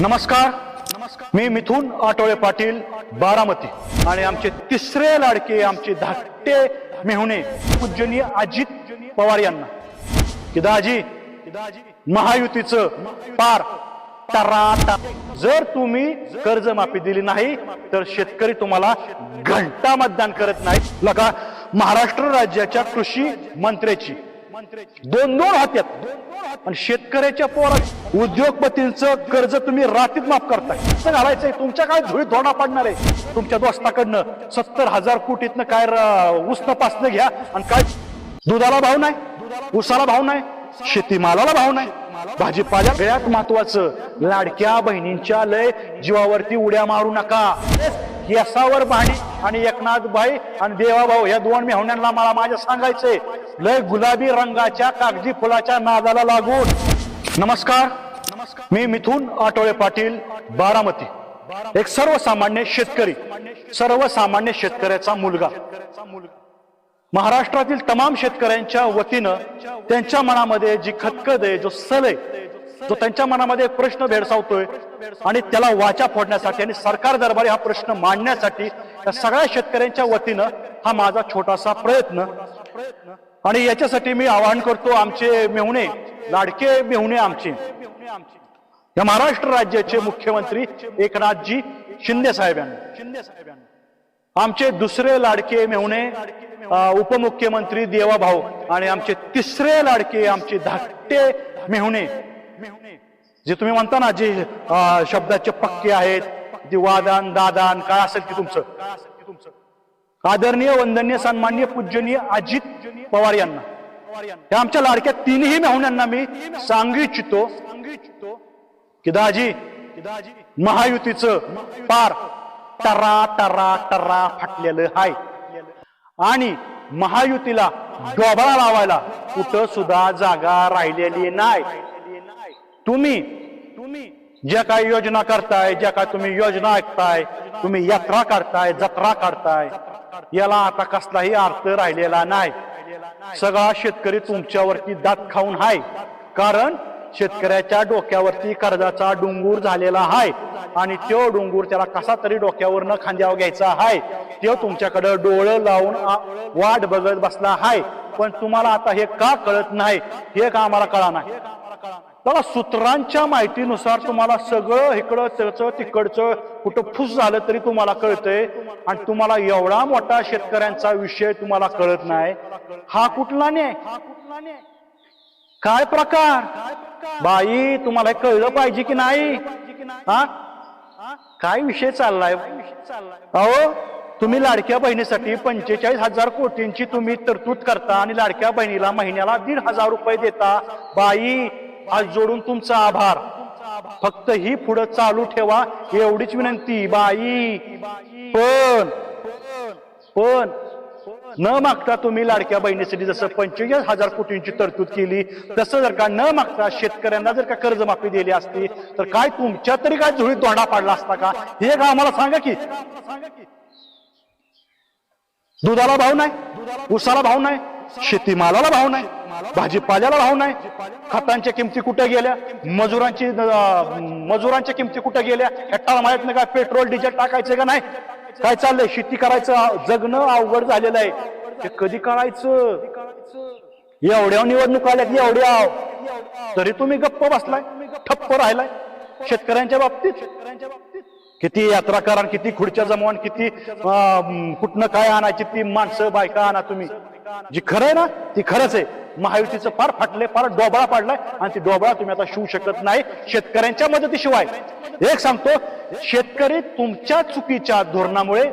नमस्कार. मी मिथून आठवळे पाटील बारामती. आणि आमचे तिसरे लाडके आमचे धाकटे मेहुणे पूजनीय अजित पवार यांना. की दाजी महायुतीचं पार. टराटा जर तुम्ही कर्जमाफी दिली नाही तर शेतकरी तुम्हाला घंटा मतदान करत नाही लका महाराष्ट्र राज्याच्या कृषी मंत्र्याची. दोन दोन हात्यात. आणि शेतकऱ्याच्या पोरात उद्योगपतींचं कर्ज तुम्ही रातीत माफ करताय. असं घालायचंय? तुमच्या काय धुळीत धोडा पडणार आहे? तुमच्या दोस्ताकडनं सत्तर हजार कोटीतनं काय उसनं पासनं घ्या आणि काय? दुधाला भाव नाही उसाला भाव नाही शेतीमालाला भाव नाही. भाजीपाला सगळ्यात महत्वाचं लाडक्या बहिणींच्या लय जीवावरती उड्या मारू नका. केसावर भाणी आणि एकनाथ भाई आणि देवाभाऊ या दोन मेहण्यांना मला माझ्या सांगायचंय. लय गुलाबी रंगाच्या कागदी फुलाच्या नादाला लागून. नमस्कार. मी मिथून आठवळे पाटील बारामती. एक सर्वसामान्य शेतकरी सर्वसामान्य शेतकऱ्याचा मुलगा. महाराष्ट्रातील तमाम शेतकऱ्यांच्या वतीनं त्यांच्या मनामध्ये जी खतखत आहे जो सल आहे जो त्यांच्या मनामध्ये एक प्रश्न भेडसावतोय आणि त्याला वाचा फोडण्यासाठी आणि सरकार दरबारी हा प्रश्न मांडण्यासाठी या सगळ्या शेतकऱ्यांच्या वतीनं हा माझा छोटासा प्रयत्न आणि याच्यासाठी मी आवाहन करतो आमचे मेहुणे लाडके मेहुणे आमचे. या महाराष्ट्र राज्याचे मुख्यमंत्री एकनाथजी शिंदे साहेबांनी. शिंदे साहेबांनी आमचे दुसरे लाडके मेहुणे उपमुख्यमंत्री उपमुख्यमंत्री देवाभाऊ आणि आमचे तिसरे लाडके आमचे धाकटे मेहुणे जे तुम्ही म्हणता ना जे शब्दाचे पक्के आहेत जे वादान दादान काय असेल की तुमचं. आदरणीय वंदनीय सन्माननीय पूजनीय अजित पवार यांना. या आमच्या लाडक्या तीनही मेहुण्यांना मी सांगू इच्छितो की दाजी महायुतीचं पार टरा टरा टरा फाटलेलं हाय. आणि महायुतीला डोबळा लावायला कुठं सुद्धा जागा राहिलेली नाही. तुम्ही तुम्ही ज्या काही योजना करताय ज्या काय तुम्ही योजना ऐकताय तुम्ही यात्रा करताय जत्रा काढताय याला आता कसलाही अर्थ राहिलेला नाही. सगळा शेतकरी तुमच्यावरती दात खाऊन हाय. कारण शेतकऱ्याच्या डोक्यावरती कर्जाचा डोंगूर झालेला आहे आणि तो डोंगूर त्याला कसा तरी डोक्यावरनं खांद्यावर घ्यायचा आहे तो तुमच्याकडे डोळं लावून वाट बघत बसला आहे पण तुम्हाला आता हे का कळत नाही हे का आम्हाला कळा नाही? बघा सूत्रांच्या माहितीनुसार तुम्हाला सगळं इकडं त्याचं तिकडचं कुठं फुस झालं तरी तुम्हाला कळतंय. आणि तुम्हाला एवढा मोठा शेतकऱ्यांचा विषय तुम्हाला कळत नाही. हा कुठला नाही काय प्रकार? बाई तुम्हाला कळलं पाहिजे की नाही? हा? काय विषय चाललाय? अहो तुम्ही लाडक्या बहिणीसाठी पंचेचाळीस हजार कोटींची तुम्ही तरतूद करता आणि लाडक्या बहिणीला महिन्याला दीड हजार रुपये देता. बाई आज जोडून तुमचा आभार. फक्त ही पुढं चालू ठेवा एवढीच विनंती बाई. पण पण न मागता तुम्ही लाडक्या बहिणीसाठी जसं पंचेचाळीस हजार कोटींची तरतूद केली तसं जर का न मागता शेतकऱ्यांना जर का कर्जमाफी दिली असती तर काय तुमच्या तरी काय झुळीत दोंडा पाडला असता का? हे का आम्हाला सांगा की? दुधाला भाव नाही उसाला भाव नाही शेतीमालाला भाव नाही. भाजीपाल्याला भाव नाही खतांच्या किमती कुठे गेल्या? मजुरांची मजुरांच्या किमती कुठे गेल्या? हेक्टर माहीत नाही का पेट्रोल डिझेल टाकायचं का नाही? काय चाललंय? शेती करायचं जगणं अवघड झालेलं आहे. ते कधी करायचं? एवढ्या निवडणूक आल्यात एवढ्या तरी तुम्ही गप्प बसलाय ठप्प राहिलाय. शेतकऱ्यांच्या बाबतीत. शेतकऱ्यांच्या बाबतीत किती यात्रा करा किती खुर्च्या जमवान किती अं, कुठनं काय आणायची ती माणसं बायका आणा तुम्ही. जी खरं आहे ना ती खरंच आहे. महायुतीचं फार फाटले फार डोबळा पाडलाय. आणि ती डोबळा तुम्ही आता शिवू शकत नाही शेतकऱ्यांच्या मदतीशिवाय. एक सांगतो शेतकरी तुमच्या चुकीच्या धोरणामुळे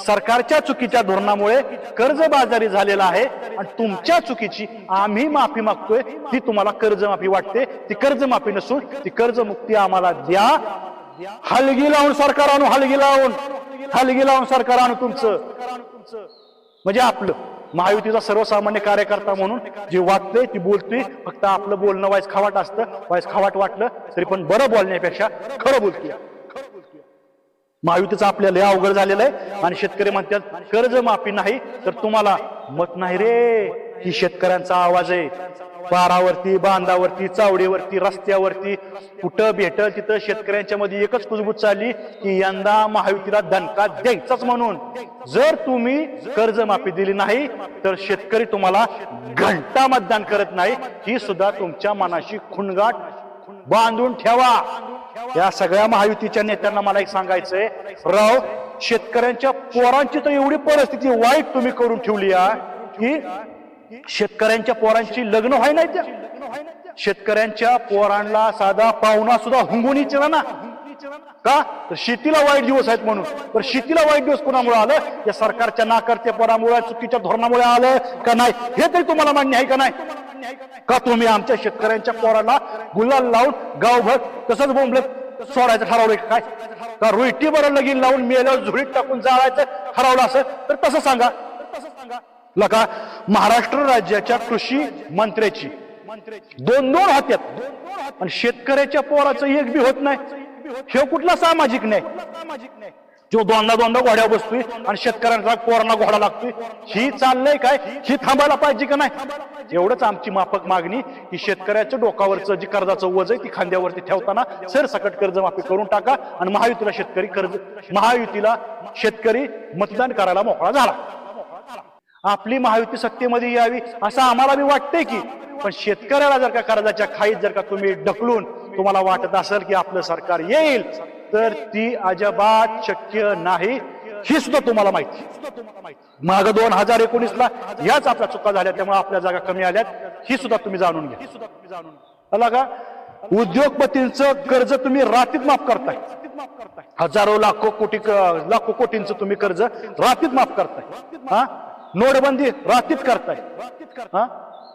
सरकारच्या चुकीच्या धोरणामुळे कर्जबाजारी झालेला आहे. आणि तुमच्या चुकीची आम्ही माफी मागतोय ती तुम्हाला कर्जमाफी वाटते. ती कर्जमाफी नसून ती कर्जमुक्ती आम्हाला द्या. हलगी लावून सरकार आणू हलगी लावून. हलगी लावून सरकार आणू तुमचं. म्हणजे आपलं. महायुतीचा सर्वसामान्य कार्यकर्ता म्हणून जे वाटतंय ती बोलते फक्त आपलं बोलणं वाईस खावाट असतं वाईस खावाट वाटलं तरी पण बरं बोलण्यापेक्षा खरं बोलते महायुतीचं आपल्याला लय अवघड झालेलं आहे आणि शेतकरी म्हणतात कर्ज माफी नाही तर तुम्हाला मत नाही रे. ही शेतकऱ्यांचा आवाज आहे. पारावरती बांधावरती चावडीवरती रस्त्यावरती कुठं भेटल तिथं शेतकऱ्यांच्या मध्ये एकच कुजबूज चालली की यंदा महायुतीला दणका द्यायचाच म्हणून. जर तुम्ही कर्जमाफी दिली नाही तर शेतकरी तुम्हाला घंटा मतदान करत नाही. ही सुद्धा तुमच्या मनाशी खुणगाट बांधून ठेवा. या सगळ्या महायुतीच्या नेत्यांना मला एक सांगायचंय. राव शेतकऱ्यांच्या पोरांची तर एवढी परिस्थिती वाईट तुम्ही करून ठेवली आहे की शेतकऱ्यांच्या पोरांची लग्न व्हाय नाही त्या. शेतकऱ्यांच्या पोरांना साधा पाहुणा सुद्धा हुंगून इच्छा ना. का? तर शेतीला वाईट दिवस आहेत म्हणून. तर शेतीला वाईट दिवस कोणामुळे आलं? या सरकारच्या नाकर्तेपणामुळे चुकीच्या धोरणामुळे आलं का नाही? हे तरी तुम्हाला मान्य आहे का नाही? का तुम्ही आमच्या शेतकऱ्यांच्या पोराला गुलाल लावून गावभर तसंच बोंबलत सोडायचं ठरवलं काय? का रोईटी बरं लगीन लावून मेल्यावर झुडीत टाकून जाळायचं ठरवलं असं तर तसं सांगा. लका महाराष्ट्र राज्याच्या कृषी मंत्र्याची. दोन दोन हात्यात आणि शेतकऱ्याच्या पोराचं एक बी होत नाही. हे कुठला सामाजिक नाही जो दोनदा दोनदा घोड्यावर बसतोय आणि शेतकऱ्यांचा पोरांना घोडा लागतोय. ही चाललंय काय? ही थांबायला पाहिजे का नाही? एवढंच आमची माफक मागणी की शेतकऱ्याच्या डोकावरचं जी कर्जाचं वज आहे ती खांद्यावरती ठेवताना सरसकट कर्जमाफी करून टाका आणि महायुतीला शेतकरी कर्ज महायुतीला शेतकरी मतदान करायला मोकळा झाला. आपली महायुती सत्तेमध्ये यावी असं आम्हाला बी वाटतंय की. पण शेतकऱ्याला जर का कर्जाच्या खाईत जर का तुम्ही ढकलून तुम्हाला वाटत असेल की आपलं सरकार येईल तर ती अजिबात शक्य नाही. ही सुद्धा तुम्हाला माहिती. माग दोन हजार एकोणीस ला याच आपल्या चुका झाल्या त्यामुळे आपल्या जागा कमी आल्यात. ही सुद्धा तुम्ही जाणून घ्या. आला का? उद्योगपतींचं कर्ज तुम्ही रातीत माफ करताय. हजारो लाखो कोटी लाखो कोटींचं तुम्ही कर्ज रातीत माफ करताय. हा? नोटबंदी रातीत करताय. हा?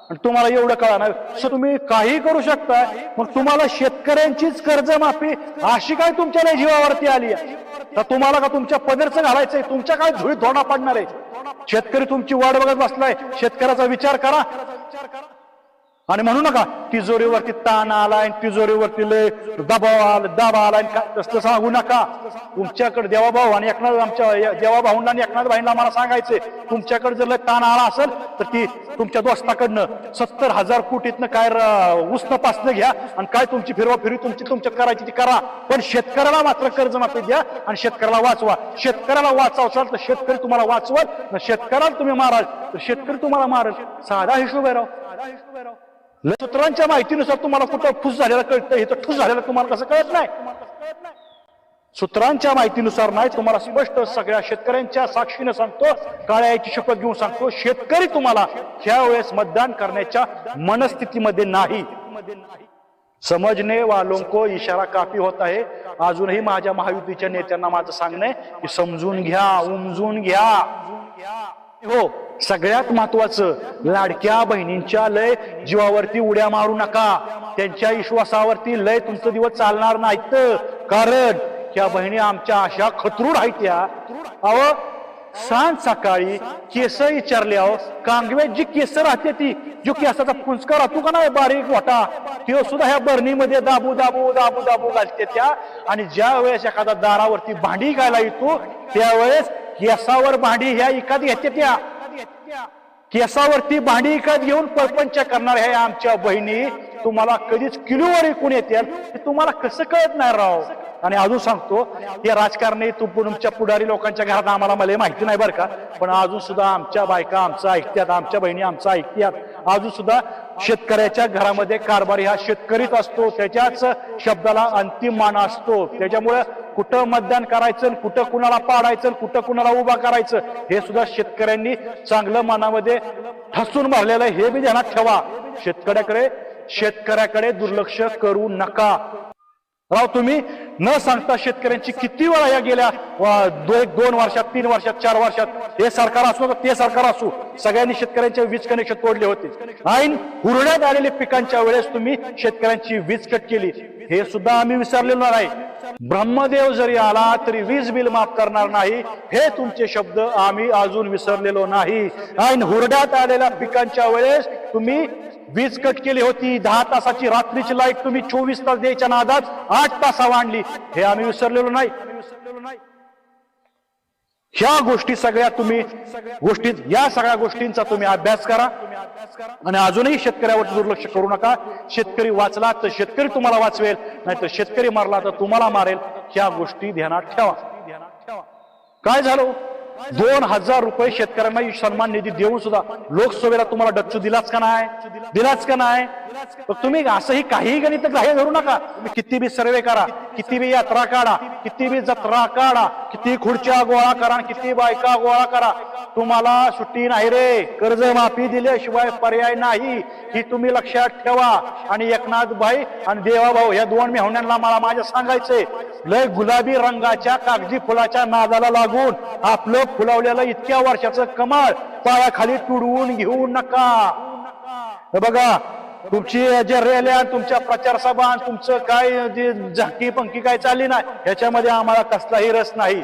आणि तुम्हाला एवढं कळणार. सो तुम्ही काही करू शकता मग तुम्हाला शेतकऱ्यांचीच कर्जमाफी अशी काय तुमच्या जीवावरती आली आहे? तर तुम्हाला का तुमच्या पदरचं घालायचंय? तुमच्या काय धुळीत धोडा पडणार आहे? शेतकरी तुमची वाट बघत बसलाय. शेतकऱ्याचा विचार करा. आणि म्हणू नका तिजोरीवरती ताण आलाय तिजोरीवरती लय दबाव आला दबाव आलाय तसं सांगू नका. तुमच्याकडे देवाभाऊ आणि एकनाथ आमच्या देवाभाऊंना आणि एकनाथ भाईंना मला सांगायचंय तुमच्याकडे जर लय ताण आला असेल तर ती तुमच्या दोस्ताकडनं सत्तर हजार कोटीतनं काय उष्ण पासनं घ्या आणि काय तुमची फिरवा फिरवी तुमची तुमच्यात करायची ती करा. पण शेतकऱ्याला मात्र कर्जमाफी द्या आणि शेतकऱ्याला वाचवा. शेतकऱ्याला वाचवसाल तर शेतकरी तुम्हाला वाचवल शेतकऱ्याला तुम्ही माराल तर शेतकरी तुम्हाला मारल. साधा हिशोब आहे राव साधा हिशोब आहे राव सूत्रांच्या माहितीनुसार तुम्हाला कुठं फुस झालेला कळतं हे तर ठुस झालेलं तुम्हाला कसं कळत नाही? सूत्रांच्या माहितीनुसार नाही तुम्हाला स्पष्ट सगळ्या शेतकऱ्यांच्या साक्षीनं सांगतो काळ्याची शपथ घेऊन सांगतो शेतकरी तुम्हाला ह्या वेळेस मतदान करण्याच्या मनस्थितीमध्ये नाही. समजणे वालों इशारा काफी होत आहे. अजूनही माझ्या महायुतीच्या नेत्यांना माझं सांगणं की समजून घ्या उमजून घ्या. हो सगळ्यात महत्वाचं लाडक्या बहिणींच्या लय जीवावरती उड्या मारू नका. त्यांच्या विश्वासावरती लय तुमचं दिवस चालणार नाहीत. कारण त्या बहिणी आमच्या अशा खतरूड आहेत त्या अव सांज सकाळी केस विचारले अहो कांगव्यात जी केस राहते ती जो केसाचा पुंचका राहतो का नाही बारीक वाटा तो सुद्धा ह्या बरणीमध्ये दाबू दाबू दाबू दाबू घालते त्या. आणि ज्या वेळेस एखादा दारावरती भांडी घायला येतो त्यावेळेस केसावर भांडी ह्या इकत घेते त्या. केसावरती भांडी इकत घेऊन परपंच करणार ह्या आमच्या बहिणी. तुम्हाला कधीच किलोवर ऐकून येतील तुम्हाला कसं कळत नाही राव. आणि अजून सांगतो हे राजकारणी तुमच्या पुढारी लोकांच्या घरात आम्हाला मला माहिती नाही बरं का. पण अजून सुद्धा आमच्या बायका आमचं ऐकत्यात आमच्या बहिणी आमचं ऐकत्यात अजून सुद्धा शेतकऱ्याच्या घरामध्ये कारभारी हा शेतकरीच असतो त्याच्याच शब्दाला अंतिम मान असतो. त्याच्यामुळे कुठं मतदान करायचं कुठं कुणाला पाडायचं कुठं कुणाला उभा करायचं हे सुद्धा शेतकऱ्यांनी चांगलं मनामध्ये ठसून भरलेलं हे बी ध्यानात ठेवा. शेतकऱ्याकडे शेतकऱ्याकडे दुर्लक्ष करू नका. राव तुम्ही न सांगता शेतकऱ्यांची किती वेळा या गेल्या दोन वर्षात तीन वर्षात चार वर्षात हे सरकार असो ते सरकार असो सगळ्यांनी शेतकऱ्यांचे वीज कनेक्शन तोडले होते. ऐन हुरड्यात आलेल्या पिकांच्या वेळेस तुम्ही शेतकऱ्यांची वीज कट केली. हे सुद्धा आम्ही विसरलेलो नाही. ब्रह्मदेव जरी आला तरी वीज बिल माफ करणार नाही. हे तुमचे शब्द आम्ही अजून विसरलेलो नाही. ऐन हुरड्यात आलेल्या पिकांच्या वेळेस तुम्ही वीज कट केली होती. दहा तासाची रात्रीची लाइट तुम्ही चोवीस तास द्यायच्या नादात आठ तासा वाढली. हे आम्ही विसरलेलो नाही. ह्या गोष्टी सगळ्या तुम्ही गोष्टी या सगळ्या गोष्टींचा तुम्ही अभ्यास करा. आणि अजूनही शेतकऱ्यावर दुर्लक्ष करू नका. शेतकरी वाचला तर शेतकरी तुम्हाला वाचवेल. नाहीतर शेतकरी मारला तर तुम्हाला मारेल. ह्या गोष्टी ध्यानात ठेवा. काय झालं? दोन हजार रुपये शेतकऱ्यांना सन्मान निधी देऊन सुद्धा लोकसभेला तुम्हाला डच्चू दिलाच का नाही? दिलाच का नाही? तर तुम्ही असंही काही गणित ग्राह्य धरू नका. तुम्ही किती बी सर्वे करा किती बी यात्रा काढा किती बी जत्रा काढा किती खुर्च्या गोळा करा आणि किती बायका गोळा करा. तुम्हाला सुट्टी नाही रे. कर्ज माफी दिल्याशिवाय पर्याय नाही. ही तुम्ही लक्षात ठेवा. आणि एकनाथ भाई आणि देवाभाऊ या दोन मेहण्यांना मला माझ्या सांगायचंय. लय गुलाबी रंगाच्या कागदी फुलाच्या नादाला लागून आपलं फुलावलेलं इतक्या वर्षाचं कमाल पायाखाली तुडवून घेऊ नका. बघा तुमची जे रॅल्या तुमच्या प्रचार सभा आणि तुमचं काय जे झाकी पंकी काय चालली नाही ह्याच्यामध्ये आम्हाला कसलाही रस नाही.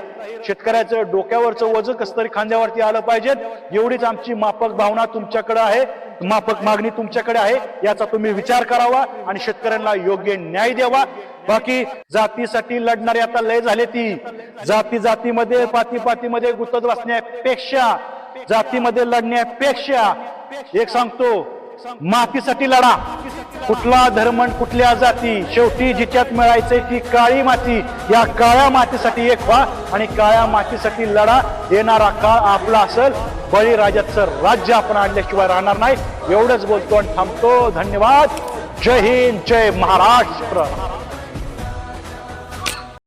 शेतकऱ्याचं डोक्यावरचं वजन कस तरी खांद्यावरती आलं पाहिजे. एवढीच आमची माफक भावना तुमच्याकडे आहे. माफक मागणी तुमच्याकडे आहे. याचा तुम्ही विचार करावा आणि शेतकऱ्यांना योग्य न्याय द्यावा. बाकी जातीसाठी लढणारी आता लय झाले ती. जाती जातीमध्ये पाती पातीमध्ये गुतत बसण्यापेक्षा जातीमध्ये लढण्यापेक्षा एक सांगतो मातीसाठी लढा. कुठला धर्म कुठल्या जाती शेवटी जिच्यात मिळायचंय ती काळी माती. या काळ्या मातीसाठी एक व्हा आणि काळ्या मातीसाठी लढा. येणारा काळ आपला असेल. बळीराजाचं राज्य आपण आणल्याशिवाय राहणार नाही. एवढंच बोलतो आणि थांबतो. धन्यवाद. जय हिंद. जय महाराष्ट्र.